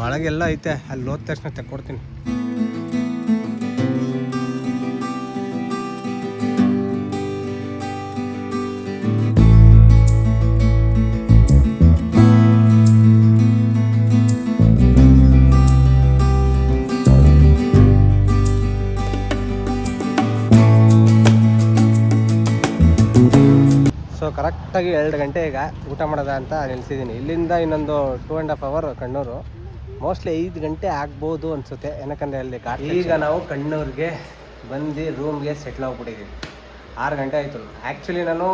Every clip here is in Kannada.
ಒಳಗೆಲ್ಲ ಐತೆ, ಅಲ್ಲಿ ಹೋದ ತಕ್ಷಣ ತೆಕ್ಕೊಡ್ತೀನಿ. ಸೊ ಕರೆಕ್ಟಾಗಿ ಎರಡು ಗಂಟೆ ಈಗ ಊಟ ಮಾಡೋದ ಅಂತ ನಿಲ್ಸಿದ್ದೀನಿ ಇಲ್ಲಿಂದ ಇನ್ನೊಂದು two and half hour Kannur. Mostly ಐದು ಗಂಟೆ ಆಗ್ಬೋದು ಅನಿಸುತ್ತೆ. ಏನಕ್ಕಂದ್ರೆ ಅಲ್ಲಿ ಈಗ ನಾವು ಕಣ್ಣೂರಿಗೆ ಬಂದು ರೂಮ್ಗೆ ಸೆಟ್ಲ್ ಆಗ್ಬಿಟ್ಟಿದ್ದೀವಿ ಆರು ಗಂಟೆ ಆಯಿತು. ಆ್ಯಕ್ಚುಲಿ ನಾನು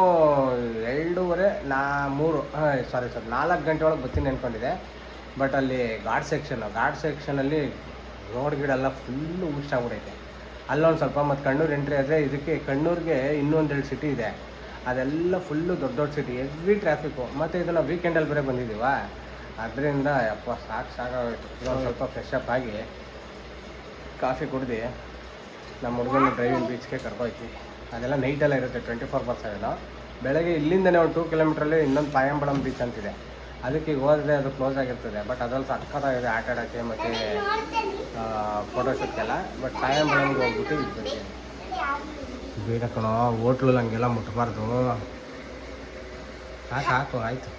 ಎರಡೂವರೆ ನಾ ಮೂರು ಸಾರಿ ಸರ್ ನಾಲ್ಕು ಗಂಟೆ ಒಳಗೆ ಬರ್ತೀನಿ ಅಂದ್ಕೊಂಡಿದ್ದೆ ಬಟ್ ಅಲ್ಲಿ ಘಾಟ್ ಸೆಕ್ಷನ್ ಘಾಟ್ ಸೆಕ್ಷನಲ್ಲಿ ರೋಡ್ ಗಿಡೆಲ್ಲ ಫುಲ್ಲು ಆಗ್ಬಿಡೈತೆ ಅಲ್ಲೊಂದು ಸ್ವಲ್ಪ ಮತ್ತು ಕಣ್ಣೂರು ಎಂಟ್ರಿ ಆದರೆ ಇದಕ್ಕೆ ಕಣ್ಣೂರಿಗೆ ಇನ್ನೊಂದೆರಡು ಸಿಟಿ ಇದೆ. ಅದೆಲ್ಲ ಫುಲ್ಲು ದೊಡ್ಡ ದೊಡ್ಡ ಸಿಟಿ ಎವ್ರಿ ಟ್ರಾಫಿಕ್ಕು ಮತ್ತು ಇದನ್ನು ವೀಕೆಂಡಲ್ಲಿ ಬೇರೆ ಬಂದಿದ್ದೀವ? ಅದರಿಂದ ಯಪ್ಪ ಸಾಕು ಸಾಕಾಗೋಯ್ತು. ಇನ್ನೊಂದು ಸ್ವಲ್ಪ ಫ್ರೆಶ್ ಅಪ್ ಆಗಿ ಕಾಫಿ ಕುಡ್ದು ನಮ್ಮ ಹುಡುಗನ ಡ್ರೈವಿಂಗ್ ಬೀಚ್ಗೆ ಕರ್ಕೊಯ್ತಿ ಅದೆಲ್ಲ ನೈಟೆಲ್ಲ ಇರುತ್ತೆ ಟ್ವೆಂಟಿ ಫೋರ್ ಬರ್ಸ್ ಸೆವೆನು ಬೆಳಗ್ಗೆ ಇಲ್ಲಿಂದನೇ ಒಂದು ಟೂ ಕಿಲೋಮೀಟ್ರಲ್ಲಿ ಇನ್ನೊಂದು ಪಾಯಂಬಳಂ ಬೀಚ್ ಅಂತಿದೆ ಅದಕ್ಕೆ ಈಗ ಹೋದರೆ ಅದು ಕ್ಲೋಸ್ ಆಗಿರ್ತದೆ. ಬಟ್ ಅದ್ರಲ್ಲಿ ಸಕ್ಕತ್ತಾಗಿದೆ ಆಟ ಆಡೋಕ್ಕೆ ಮತ್ತು ಫೋಟೋಶೂಟ್ಗೆಲ್ಲ ಬಟ್ ಪಾಯಂಬಳಂಗೆ ಹೋಗ್ಬಿಟ್ಟು ಇದು ಬರ್ತೀವಿ ಬೇಡ ಕಣೋ ಹೋಟ್ಲು ಹಂಗೆಲ್ಲ ಮುಟ್ಬಾರ್ದು. ಸಾಕು ಹಾಕು ಆಯಿತು.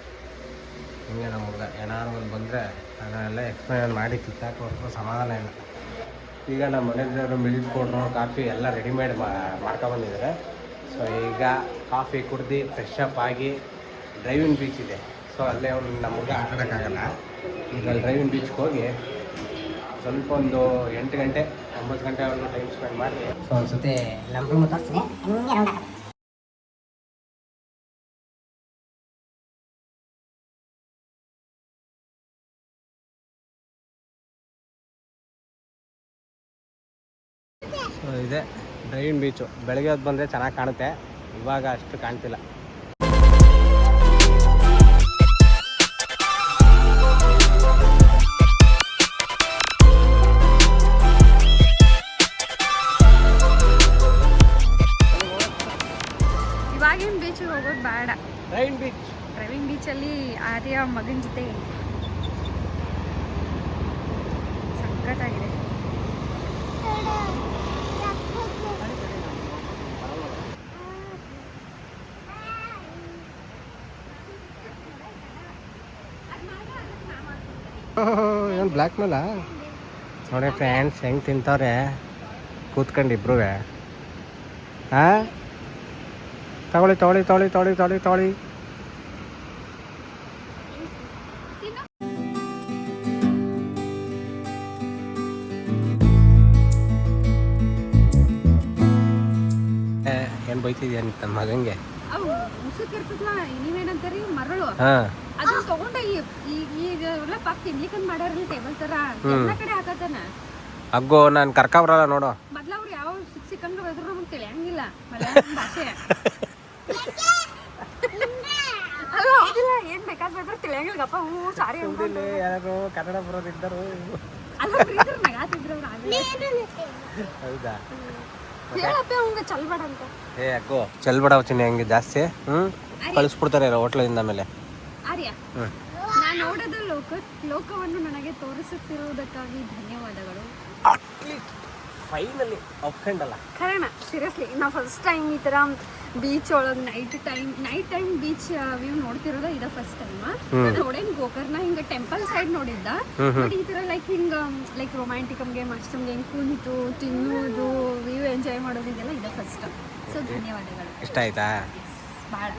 ಹಿಂಗೆ ನಮ್ಮ ಹುಡುಗ. ಏನಾದ್ರು ಒಂದು ಬಂದರೆ ಅದನ್ನೆಲ್ಲ ಎಕ್ಸ್ಪ್ಲೈನ್ ಮಾಡಿ ಕಿತ್ತಾಕೋ ಹೊರ್ತು ಸಮಾಧಾನ ಇಲ್ಲ. ಈಗ ನಮ್ಮ ಮನೆಯವರು ಮಿಲ್ಕ್ ಪೌಡ್ರು ಕಾಫಿ ಎಲ್ಲ ರೆಡಿಮೇಡ್ ಮಾಡ್ಕೊಬಂದಿದ್ದಾರೆ. ಸೊ ಈಗ ಕಾಫಿ ಕುಡ್ದು ಫ್ರೆಶ್ ಅಪ್ ಆಗಿ ಡ್ರೈವಿಂಗ್ ಬೀಚ್ ಇದೆ. ಸೊ ಅಲ್ಲೇ ಒಂದು ನಮ್ಮ ಹುಡುಗ ಆಟಾಡೋಕ್ಕಾಗಲ್ಲ ಈಗ ಅಲ್ಲಿ ಡ್ರೈವಿಂಗ್ ಬೀಚ್ಗೆ ಹೋಗಿ ಸ್ವಲ್ಪ ಒಂದು ಎಂಟು ಗಂಟೆ ಒಂಬತ್ತು ಗಂಟೆವರೆಗೂ ಟೈಮ್ ಸ್ಪೆಂಡ್ ಮಾಡಿ. ಸೊ ಅನ್ಸುತ್ತೆ ನಮ್ಮ ರೂಮ್ ಇದೆ. ಡ್ರೈವಿಂಗ್ ಬೀಚು ಬೆಳಗ್ಗೆ ಹೊತ್ತು ಬಂದರೆ ಚೆನ್ನಾಗಿ ಕಾಣುತ್ತೆ. ಇವಾಗ ಅಷ್ಟು ಕಾಣ್ತಿಲ್ಲ. ಏನು ಬ್ಲ್ಯಾಕ್ ಮೇಲ ನೋಡಿ ಫ್ರೆಂಡ್ಸ್ ಹೆಂಗ್ ತಿಂತವ್ರೆ? ಕೂತ್ಕೊಂಡು ಇಬ್ರು ಹಾಂ ತಗೊಳ್ಳಿ ತಗೊಳ್ಳಿ ತಗೊಳ್ಳಿ ತಗೊಳ್ಳಿ ತಗೊಳ್ಳಿ ತಗೊಳ್ಳಿ. ಏನು ಬೈತಿದ್ಯಾ ನನ್ನ ಮಗಂಗೆ? ಅವು ಮುಸುಕ್ ಇರ್ತದಲ್ಲ ನೀವೇನಂತಾರಿ ಮರಳು. ಹಾಂ. ಅದನ್ನ ತಗೊಂಡ ಈ- ಈ- ಈಗ ಪಾಕ್ ತಿನ್ಲಿಕ್ಕಂತ ಮಾಡ್ಯಾರಲ್ಲ ಟೇಬಲ್ ತರ ಎಲ್ಲ ಕಡೆ ಅಗ್ಗೋ ನಾನು ನೋಡು. ಮೊದ್ಲ ಅವ್ರು ಯಾವ ಸಿಕ್ ಸಿಕ್ಕಂಗ ಬೆದ್ರು ನಮಗೆ ತಿಳಿಯಂಗಿಲ್ಲ. ಮಲಯಾಳಂ ಭಾಷೆ. ಅಲ್ಲ ಹೌದಿಲ್ಲ ಏನ್ ಬೇಕಾದ್ ಬೆದ್ರು ತಿಳಿಯಂಗಿಲ್ಲ. ಗಪ್ಪ ಹೂ ಸಾರಿ ಅನ್ಕೊಂಡು. ಯಾರು ಕನ್ನಡ ಅಲ್ಲ ನಗಾತಿದ್ರು ಅವ್ರು ಆಗ್ಲೇ. ಹೌದಾ? ಹೇಳಪ್ಪ ಅವಂಗ ಚಲ್ಬೇಡ ಅಂತ. ಏ ಅಗ್ಗೋ ಚೆಲ್ಬೇಡ ಚಿನ್ನಿ ಹೆಂಗೆ ಜಾಸ್ತಿ ಹ್ಞೂ ಕಳಿಸ್ಬಿಡ್ತಾರೆ ಹೋಟ್ಲಿಂದ ಮೇಲೆ. ಆರ್ಯ. ಹ್ಞೂ ನಾನು ನೋಡದ ಲೋಕ ಲೋಕವನ್ನು ನನಗೆ ತೋರಿಸುತ್ತಿರುವುದಕ್ಕಾಗಿ ಧನ್ಯವಾದಗಳು. ಫೈನಲಿ ಒಪ್ಕೊಂಡಲ್ಲ. ಖರೇನ ಸೀರಿಯಸ್ಲಿ ನಾ ಫಸ್ಟ್ ಟೈಮ್ ಈ ಥರ ಬೀಚ್ ಒಳಗೆ night time night time beach view ನೋಡ್ತಿರೋದ ಇದ ಫಸ್ಟ್ ಟೈಮ್ ನೋಡೇನ್ ಗೋಕರ್ಣ ಹಿಂಗ ಟೆಂಪಲ್ ಸೈಡ್ ನೋಡಿದ್ದ. ಬಟ್ ಈ ತರ ಲೈಕ್ ಹಿಂಗ ಲೈಕ್ ರೊಮ್ಯಾಂಟಿಕಮ್ಗೆ ಮಸ್ಟಮ್ಗೆ ಹಿಂಗೆ ಕುಂತು ತಿನ್ನುವುದು ವ್ಯೂ ಎಂಜಾಯ್ ಮಾಡೋದು ಇದೆಲ್ಲ ಇದ ಫಸ್ಟ್ ಸೊ ಧನ್ಯವಾದಗಳು. ಇಷ್ಟ ಆಯ್ತಾ? ಭಾಳ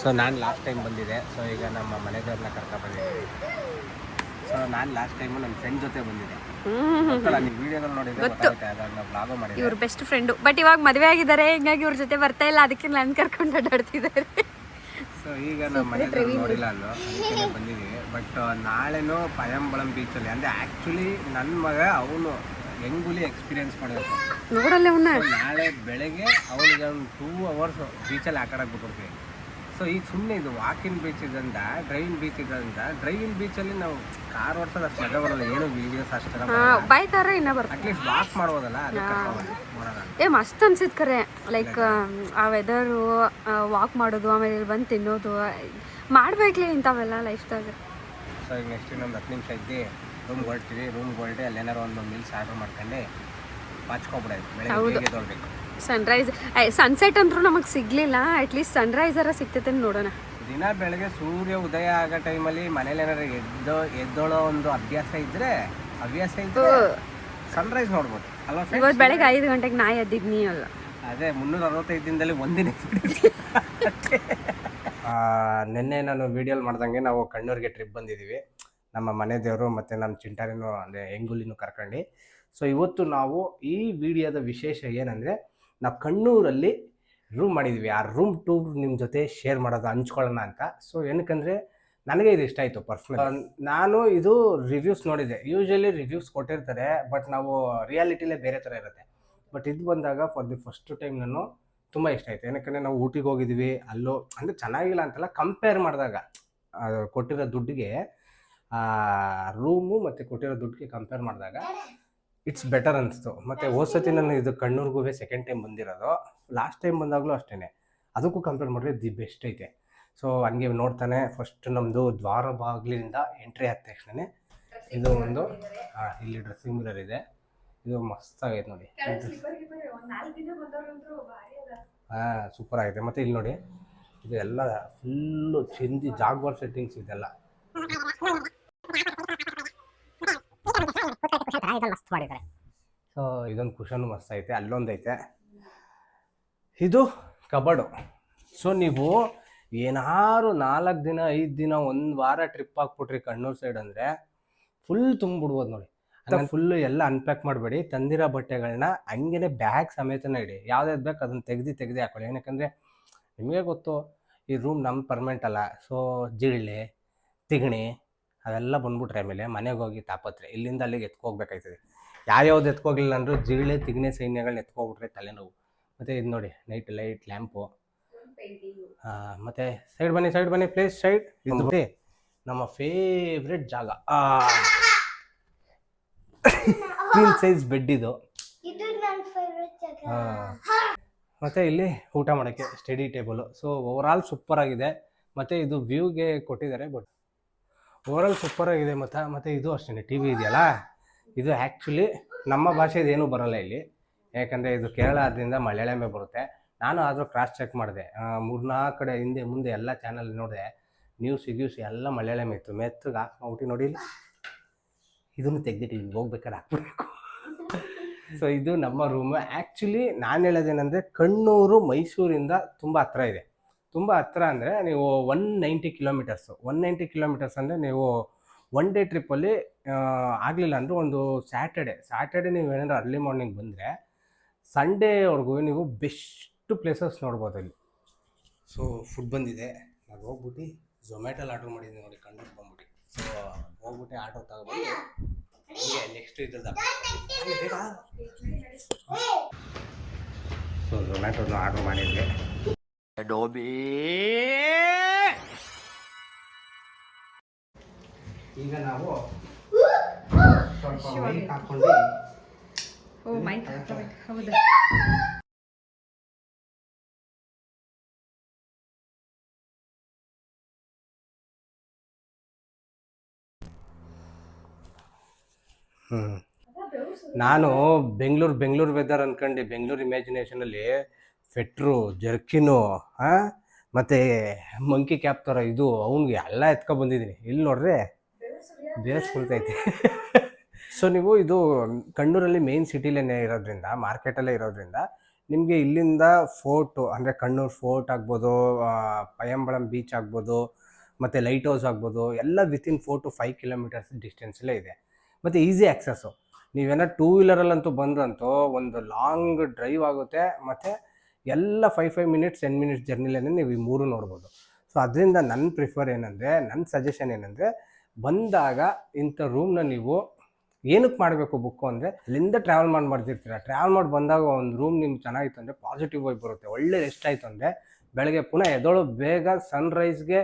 ಸೊ ನಾನು ಲಾಸ್ಟ್ ಟೈಮ್ ಬಂದಿದ್ದೆ. ಸೊ ಈಗ ನಮ್ಮ ಮನೆದವ್ರನ್ನ ಕರ್ಕೊ ಬಂದಿದ್ದೀನಿ. ಸೊ ನಾನು ಲಾಸ್ಟ್ ಟೈಮು ನನ್ನ ಫ್ರೆಂಡ್ ಜೊತೆ ಬಂದಿದ್ದೆ. ಗೊತ್ತಲ್ಲ ನೀವು ವಿಡಿಯೋದಲ್ಲಿ ನೋಡಿದ್ರೆ ಗೊತ್ತಾಗುತ್ತೆ ಅದಾಗ ಬ್ಲಾಗು ಮಾಡಿದ್ದೆ ಇವ್ರ ಬೆಸ್ಟ್ ಫ್ರೆಂಡು ಬಟ್ ಇವಾಗ ಮದುವೆ ಆಗಿದ್ದಾರೆ ಹಿಂಗಾಗಿ ಇವ್ರ ಜೊತೆ ಬರ್ತಾ ಇಲ್ಲ ಅದಕ್ಕೆ ನಾನು ಕರ್ಕೊಂಡು ಅಡ್ಡಾಡ್ತಿದ್ದಾರೆ. ಸೊ ಈಗ ನಮ್ಮ ಮನೆದೇವ್ರು ನೋಡಿಲ್ಲ ಅಲ್ಲೋ ಅದಕ್ಕೆ ಬಂದಿದ್ದೀವಿ. ಬಟ್ ನಾಳೆನೂ ಪಯಂಬಳಂ ಬೀಚಲ್ಲಿ ಅಂದರೆ ಆ್ಯಕ್ಚುಲಿ ನನ್ನ ಮಗ ಅವನು ಹೆಂಗುಲಿ ಎಕ್ಸ್ಪೀರಿಯನ್ಸ್ ಮಾಡಬೇಕು. ನೋಡಲ್ಲ ನಾಳೆ ಬೆಳಗ್ಗೆ ಅವನಿಗೆ ಒಂದು ಟೂ ಅವರ್ಸ್ ಬೀಚಲ್ಲಿ ಆಟ ಆಡಕ್ಕೆ ಬಿಟ್ಬಿಡ್ತೀವಿ ಸೊ ಈಗ ಸುಮ್ಮನೆ ಇದು ವಾಕಿನ್ ಬೀಚ್ ಇದರಿಂದ ಡ್ರೈವಿಂಗ್ ಬೀಚ್ ಇದರಿಂದ ಡ್ರೈವಿಂಗ್ ಬೀಚಲ್ಲಿ ನಾವು ಕಾರ್ ಓಡಿಸೋದು ಅಷ್ಟು ಮಜಾ ಬರಲ್ಲ. ಏನು ವೀಡಿಯೋಸ್ ಅಷ್ಟೆಲ್ಲ ಬೈತಾರೆ ಕಾರ ಇನ್ನ ಬರ್ತಾರೆ ಅಟ್ಲೀಸ್ಟ್ ವಾಕ್ ಮಾಡ್ಬೋದಲ್ಲ ಏ ಮಸ್ತ್ ಅನ್ಸಿತ್ ಕರೆ. ಲೈಕ್ ಆ ವೆದರು ವಾಕ್ ಮಾಡೋದು ಆಮೇಲೆ ಇಲ್ಲಿ ಬಂದು ತಿನ್ನೋದು ಮಾಡ್ಬೇಕ್ಲಿ ಇಂಥವೆಲ್ಲ ಲೈಫ್ದಾಗ ಸೊ ಈಗ ನೆಕ್ಸ್ಟ್ ಇನ್ನೊಂದು ಹತ್ತು ನಿಮಿಷ ಇದ್ದು. ರೂಮ್ ಹೊರಡ್ತೀವಿ ರೂಮ್ ಹೊಲ್ರಿ ಅಲ್ಲೇನಾರು ಒಂದು ಮಿಲ್ಸ್ ಆರ್ಡರ್ ಮಾಡ್ಕೊಂಡು. ಪಾಚ್ಕೊಬಿಡೋದು. ಬೆಳಗ್ಗೆ ಹೌದು. ಸನ್ರೈಸ್ ಸನ್ಸೆಟ್ ಅಂದ್ರೂ ನಮಗೆ ಸಿಗ್ಲಿಲ್ಲ. ಅಟ್ಲೀಸ್ಟ್ ಸನ್ರೈಸರ ಸಿಕ್ತೈತೆ ನೋಡೋಣ. ದಿನ ಬೆಳಗ್ಗೆ ಸೂರ್ಯ ಉದಯ ಆಗೋ ಟೈಮಲ್ಲಿ ಮನೇಲಿ ಏನಾದ್ರು ಎದ್ದೋ ಎದ್ದೋಳೋ ಒಂದು ಅಭ್ಯಾಸ ಇದ್ರೆ ಹವ್ಯಾಸ ಇದ್ದು ಸನ್ರೈಸ್ ನೋಡ್ಬೋದು. ಅಲ್ವಾ? ಇವತ್ತು ಬೆಳಗ್ಗೆ ಐದು ಗಂಟೆಗೆ ನಾಯಿ ಎದ್ದಿದ್ನಿ ಅಲ್ಲ. ಅದೇ ಮುನ್ನೂರ ಅರವತ್ತೈದು ದಿನದಲ್ಲಿ ಒಂದಿನ ನಿನ್ನೆ ನಾನು ವಿಡಿಯೋಲ್ ಮಾಡ್ದಂಗೆ ನಾವು ಕಣ್ಣೂರಿಗೆ ಟ್ರಿಪ್ ಬಂದಿದ್ದೀವಿ. ನಮ್ಮ ಮನೆ ದೇವರು ಮತ್ತು ನಮ್ಮ ಚಿಂಟಾರಿನೂ ಅಂದರೆ ಹೆಂಗುಲಿನೂ ಕರ್ಕೊಂಡು. ಸೊ ಇವತ್ತು ನಾವು ಈ ವಿಡಿಯೋದ ವಿಶೇಷ ಏನಂದರೆ ನಾವು ಕಣ್ಣೂರಲ್ಲಿ ರೂಮ್ ಮಾಡಿದ್ವಿ. ಆ ರೂಮ್ ಟೂರ್ ನಿಮ್ಮ ಜೊತೆ ಶೇರ್ ಮಾಡೋದು ಹಂಚ್ಕೊಳ್ಳೋಣ ಅಂತ. ಸೊ ಏನಕ್ಕಂದರೆ ನನಗೆ ಇದು ಇಷ್ಟ ಆಯಿತು ಪರ್ಸ್ನಲ್ ನಾನು ಇದು ರಿವ್ಯೂಸ್ ನೋಡಿದೆ. ಯೂಶಲಿ ರಿವ್ಯೂಸ್ ಕೊಟ್ಟಿರ್ತಾರೆ ಬಟ್ ನಾವು ರಿಯಾಲಿಟಿಲೇ ಬೇರೆ ಥರ ಇರುತ್ತೆ. ಬಟ್ ಇದು ಬಂದಾಗ ಫಾರ್ ದಿ ಫಸ್ಟ್ ಟೈಮ್ ನಾನು ತುಂಬ ಇಷ್ಟ ಆಯಿತು. ಏನಕ್ಕಂದರೆ ನಾವು ಊಟಿಗೆ ಹೋಗಿದ್ವಿ. ಅಲ್ಲೂ ಅಂದರೆ ಚೆನ್ನಾಗಿಲ್ಲ ಅಂತಲ್ಲ ಕಂಪೇರ್ ಮಾಡಿದಾಗ. ಕೊಟ್ಟಿರೋ ದುಡ್ಡಿಗೆ ರೂಮು ಮತ್ತು ಕೊಟ್ಟಿರೋ ದುಡ್ಡಿಗೆ ಕಂಪೇರ್ ಮಾಡಿದಾಗ ಇಟ್ಸ್ ಬೆಟರ್ ಅನಿಸ್ತು. ಮತ್ತು ಹೋದ ಸತಿ ನಾನು ಇದು ಕಣ್ಣೂರ್ಗೂ ಸೆಕೆಂಡ್ ಟೈಮ್ ಬಂದಿರೋದು. ಲಾಸ್ಟ್ ಟೈಮ್ ಬಂದಾಗಲೂ ಅಷ್ಟೇ ಅದಕ್ಕೂ ಕಂಪೇರ್ ಮಾಡಿದ್ರೆ ದಿ ಬೆಸ್ಟ್ ಐತೆ. ಸೊ ಹಂಗೆ ನೋಡ್ತಾನೆ. ಫಸ್ಟ್ ನಮ್ಮದು ದ್ವಾರ ಬಾಗಿಲಿಂದ ಎಂಟ್ರಿ ಆದ ತಕ್ಷಣ ಇದು ಒಂದು ಇಲ್ಲಿ ಡ್ರೆಸ್ಸಿಂಗ್ ಮಿರರ್ ಇದೆ. ಇದು ಮಸ್ತಾಗೈತೆ ನೋಡಿ. ಹಾಂ ಸೂಪರ್ ಆಗಿದೆ ಮತ್ತು ಇಲ್ಲಿ ನೋಡಿ ಇದು ಎಲ್ಲ ಫುಲ್ಲು ಚಿಂದಿ ಜಾಗ್ವಾರ್ ಸೆಟ್ಟಿಂಗ್ಸ್ ಇದೆಲ್ಲ. ಇದನ್ನ ಮಸ್ತ್ ಮಾಡಿದ್ದಾರೆ. ಸೊ ಇದೊಂದು ಕುಶನ್ ಮಸ್ತ್ ಐತೆ ಅಲ್ಲೊಂದು ಐತೆ ಇದು ಕಬಡ್ಡು. ಸೊ ನೀವು ಏನಾರು ನಾಲ್ಕು ದಿನ ಐದು ದಿನ ಒಂದು ವಾರ ಟ್ರಿಪ್ ಹಾಕ್ಬಿಟ್ರಿ ಕಣ್ಣೂರು ಸೈಡ್ ಅಂದರೆ ಫುಲ್ ತುಂಬಿಡ್ಬೋದು ನೋಡಿ. ಫುಲ್ಲು ಎಲ್ಲ ಅನ್ಪ್ಯಾಕ್ ಮಾಡಬೇಡಿ ತಂದಿರೋ ಬಟ್ಟೆಗಳನ್ನ ಹಂಗೇನೆ ಬ್ಯಾಗ್ ಸಮೇತನೇ ಇಡಿ. ಯಾವ್ದು ಬೇಕು ಅದನ್ನ ತೆಗ್ದು ತೆಗ್ದು ಹಾಕೊಳ್ಳಿ. ಏನಕ್ಕಂದರೆ ನಿಮಗೆ ಗೊತ್ತು ಈ ರೂಮ್ ನಮ್ಮ ಪರ್ಮನೆಂಟ್ ಅಲ್ಲ. ಸೊ ಜಿರಳೆ ತಿಗಣಿ ಅವೆಲ್ಲ ಬಂದ್ಬಿಟ್ರೆ ಆಮೇಲೆ ಮನೆಗೆ ಹೋಗಿ ತಾಪತ್ರೆ ಇಲ್ಲಿಂದ ಅಲ್ಲಿಗೆ ಎತ್ಕೋಗ್ಬೇಕಾಯ್ತದೆ. ಯಾವ್ಯಾವ್ದು ಎತ್ಕೋಗ್ಲಿಲ್ಲ ಅಂದರೂ ಜೀಳೆ ತಿಗ್ನೆ ಸೈನ್ಯಗಳನ್ನ ಎತ್ಕೋಗ್ಬಿಟ್ರೆ ತಲೆನೋವು. ಮತ್ತು ಇದು ನೋಡಿ ನೈಟ್ ಲೈಟ್ ಲ್ಯಾಂಪು ಮತ್ತು ಸೈಡ್ ಬನ್ನಿ ಸೈಡ್ ಬನ್ನಿ ಪ್ಲೇಸ್ ಸೈಡ್ ಇದು ನಮ್ಮ ಫೇವ್ರೆಟ್ ಜಾಗ. ಕ್ವೀನ್ ಸೈಜ್ ಬೆಡ್ ಇದು. ಇದು ನನ್ನ ಫೇವ್ರೆಟ್ ಜಾಗ. ಮತ್ತೆ ಇಲ್ಲಿ ಊಟ ಮಾಡೋಕ್ಕೆ study table so overall super ಆಗಿದೆ. ಮತ್ತು ಇದು ವ್ಯೂಗೆ ಕೊಟ್ಟಿದ್ದಾರೆ ಬಟ್ ಓವರಾಲ್ ಸೂಪರ್ ಆಗಿದೆ ಮತ್ತು ಮತ್ತು ಇದು ಅಷ್ಟೇ ಟಿ ವಿ ಇದೆಯಲ್ಲ? ಇದು ಆ್ಯಕ್ಚುಲಿ ನಮ್ಮ ಭಾಷೆದು ಏನೂ ಬರೋಲ್ಲ ಇಲ್ಲಿ. ಯಾಕಂದರೆ ಇದು ಕೇರಳ ಆದ್ದರಿಂದ ಮಲಯಾಳಮೇ ಬರುತ್ತೆ. ನಾನು ಆದರೂ ಕ್ರಾಸ್ ಚೆಕ್ ಮಾಡಿದೆ. ಮೂರ್ನಾಲ್ಕು ಕಡೆ ಹಿಂದೆ, ಮುಂದೆ ಎಲ್ಲ ಚಾನಲ್ ನೋಡಿದೆ. ನ್ಯೂಸ್ ಗ್ಯೂಸ್ ಎಲ್ಲ ಮಲಯಾಳಂ ಇತ್ತು. ಮೆತ್ತಗೆ ಹಾಕಿ ಮಾಡ್ಬಿಟ್ಟು ನೋಡಿ. ಇದನ್ನು ಇಲ್ಲಿ ಹೋಗ್ಬೇಕಾದ್ರೆ ಹಾಕ್ಬಿಡ್ಬೇಕು ಸೊ ಇದು ನಮ್ಮ ರೂಮ್ ಆ್ಯಕ್ಚುಲಿ ನಾನು ಹೇಳೋದೇನೆಂದರೆ, ಕಣ್ಣೂರು, ಮೈಸೂರಿಂದ ತುಂಬ ಹತ್ರ ಇದೆ. ತುಂಬ ಹತ್ತಿರ ಅಂದರೆ ನೀವು one ninety kilometres one ninety kilometres ಅಂದರೆ ನೀವು ಒನ್ ಡೇ ಟ್ರಿಪ್ಪಲ್ಲಿ ಆಗಲಿಲ್ಲ ಅಂದರೆ ಒಂದು ಸ್ಯಾಟರ್ಡೆ ಸ್ಯಾಟರ್ಡೆ ನೀವು ಏನಾದರೂ ಅರ್ಲಿ ಮಾರ್ನಿಂಗ್ ಬಂದರೆ ಸಂಡೇವರೆಗೂ ನೀವು ಬೆಸ್ಟ್ ಪ್ಲೇಸಸ್ ನೋಡ್ಬೋದು ಇಲ್ಲಿ. ಸೊ ಫುಡ್ ಬಂದಿದೆ. ನಾನು ಹೋಗ್ಬಿಟ್ಟು ಝೊಮ್ಯಾಟೊಲ್ಲಿ ಆರ್ಡ್ರ್ ಮಾಡಿದ್ದೀನಿ ನೋಡಿ ಕಂಡು ಬಂದ್ಬಿಟ್ಟು. ಸೊ ಹೋಗ್ಬಿಟ್ಟು ಆರ್ಡರ್ ತಗೊಬಂದು ಹಂಗೆ ನೆಕ್ಸ್ಟ್ ಇದ್ರದ್ದು ಸೊ ಝೊಮ್ಯಾಟೊನ ಆರ್ಡ್ರ್ ಮಾಡಿದ್ವಿ. ಈಗ ನಾವು ಸ್ವಲ್ಪ ಮೈಕ್ ಹಾಕೊಂಡು ಓ ಹೌದಾ. ನಾನು ಬೆಂಗಳೂರು ಬೆಂಗಳೂರು ವೆದರ್ ಅನ್ಕೊಂಡು. ಬೆಂಗಳೂರು ಇಮ್ಯಾಜಿನೇಷನಲ್ಲಿ ಫೆಟ್ರು ಜರ್ಕಿನು ಹಾಂ ಮತ್ತು ಮಂಕಿ ಕ್ಯಾಪ್ ಥರ ಇದು ಅವ್ನಿಗೆ ಎಲ್ಲ ಎತ್ಕೊ ಬಂದಿದ್ದೀನಿ ಇಲ್ಲಿ ನೋಡ್ರಿ ಬೇಸ್ಕೊಳ್ತೈತೆ. ಸೊ ನೀವು ಇದು ಕಣ್ಣೂರಲ್ಲಿ ಮೇನ್ ಸಿಟಿಲೇ ಇರೋದ್ರಿಂದ ಮಾರ್ಕೆಟಲ್ಲೇ ಇರೋದ್ರಿಂದ, ನಿಮಗೆ ಇಲ್ಲಿಂದ ಫೋರ್ಟು ಅಂದರೆ ಕಣ್ಣೂರು ಫೋರ್ಟ್ ಆಗ್ಬೋದು ಪಯಂಬಳಂ ಬೀಚ್ ಆಗ್ಬೋದು, ಮತ್ತು ಲೈಟ್ ಹೌಸ್ ಆಗ್ಬೋದು, ಎಲ್ಲ within four to five kilometres ಡಿಸ್ಟೆನ್ಸಲ್ಲೇ ಇದೆ. ಮತ್ತು ಈಸಿ ಆ್ಯಕ್ಸಸ್ಸು ನೀವೇನೋ ಟೂ ವೀಲರಲ್ಲಂತೂ ಬಂದ್ರಂತೂ ಒಂದು ಲಾಂಗ್ ಡ್ರೈವ್ ಆಗುತ್ತೆ, ಮತ್ತು ಎಲ್ಲ five five minutes ten minutes ಜರ್ನಿಲೇ ನೀವು ಈ ಮೂರು ನೋಡ್ಬೋದು. ಸೊ ಅದರಿಂದ ನನ್ನ ಪ್ರಿಫರ್ ಏನಂದರೆ ನನ್ನ ಸಜೆಷನ್ ಏನಂದರೆ, ಬಂದಾಗ ಇಂಥ ರೂಮ್ನ ನೀವು ಏನಕ್ಕೆ ಮಾಡಬೇಕು ಬುಕ್ಕು ಅಂದರೆ, ಅಲ್ಲಿಂದ ಟ್ರಾವೆಲ್ ಮಾಡಿ ಮಾಡ್ತಿರ್ತೀರ? ಟ್ರಾವೆಲ್ ಮಾಡಿ ಬಂದಾಗ ಒಂದು ರೂಮ್ ನಿಮ್ಗೆ ಚೆನ್ನಾಗಿತ್ತು ಅಂದರೆ ಪಾಸಿಟಿವ್ ವೈಬ್ ಬರುತ್ತೆ. ಒಳ್ಳೆ ರೆಸ್ಟ್ ಆಯಿತು ಅಂದರೆ ಬೆಳಗ್ಗೆ ಪುನಃ ಎದೋಳು ಬೇಗ ಸನ್ರೈಸ್ಗೆ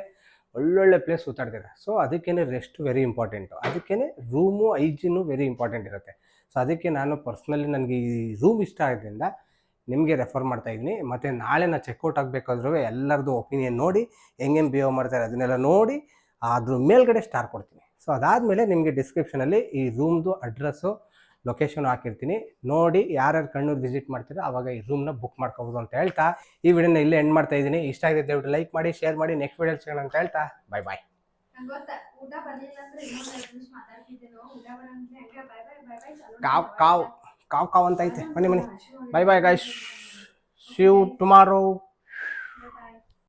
ಒಳ್ಳೊಳ್ಳೆ ಪ್ಲೇಸ್ ಸುತ್ತಾಡ್ತೀರ ಸೊ ಅದಕ್ಕೇ ರೆಸ್ಟ್ ವೆರಿ ಇಂಪಾರ್ಟೆಂಟು ಅದಕ್ಕೇ ರೂಮು ಐಜಿನು ವೆರಿ ಇಂಪಾರ್ಟೆಂಟ್ ಇರುತ್ತೆ. ಸೊ ಅದಕ್ಕೆ ನಾನು ಪರ್ಸ್ನಲಿ ನನಗೆ ಈ ರೂಮ್ ಇಷ್ಟ ಆದ್ರಿಂದ ನಿಮಗೆ ರೆಫರ್ ಮಾಡ್ತಾ ಇದ್ದೀನಿ. ಮತ್ತು ನಾಳೆ ನಾನು ಚೆಕ್ಔಟ್ ಆಗಬೇಕಾದ್ರೂ ಎಲ್ಲರದ್ದು ಒಪಿನಿಯನ್ ನೋಡಿ ಹೆಂಗೆ ಬಿಹೇವ್ ಮಾಡ್ತಾರೆ ಅದನ್ನೆಲ್ಲ ನೋಡಿ ಅದ್ರ ಮೇಲ್ಗಡೆ ಸ್ಟಾರ್ ಕೊಡ್ತೀನಿ. ಸೊ ಅದಾದಮೇಲೆ ನಿಮಗೆ ಡಿಸ್ಕ್ರಿಪ್ಷನಲ್ಲಿ ಈ ರೂಮ್ದು ಅಡ್ರೆಸ್ಸು ಲೊಕೇಶನ್ ಹಾಕಿರ್ತೀನಿ. ನೋಡಿ ಯಾರ್ಯಾರು ಕಣ್ಣೂರು ವಿಸಿಟ್ ಮಾಡ್ತೀರೋ ಆವಾಗ ಈ ರೂಮ್ನ ಬುಕ್ ಮಾಡ್ಕೋಬೋದು ಅಂತ ಹೇಳ್ತಾ ಈ ವಿಡಿಯೋನ ಇಲ್ಲೇ ಎಂಡ್ ಮಾಡ್ತಾ ಇದ್ದೀನಿ. ಇಷ್ಟ ಆಗಿದೆ ದಯವಿಟ್ಟು ಲೈಕ್ ಮಾಡಿ ಶೇರ್ ಮಾಡಿ ನೆಕ್ಸ್ಟ್ ವಿಡಿಯೋ ಸಿಗೋಣ ಅಂತ ಹೇಳ್ತಾ bye bye bye bye bye bye ಚಾಲು ಕಾವ್ ಕಾವ್. ಕಾವ್ ಕಾವ್ ಅಂತ ಐತೆ. ಬನ್ನಿ ಬನ್ನಿ. Bye bye guys Shiv tomorrow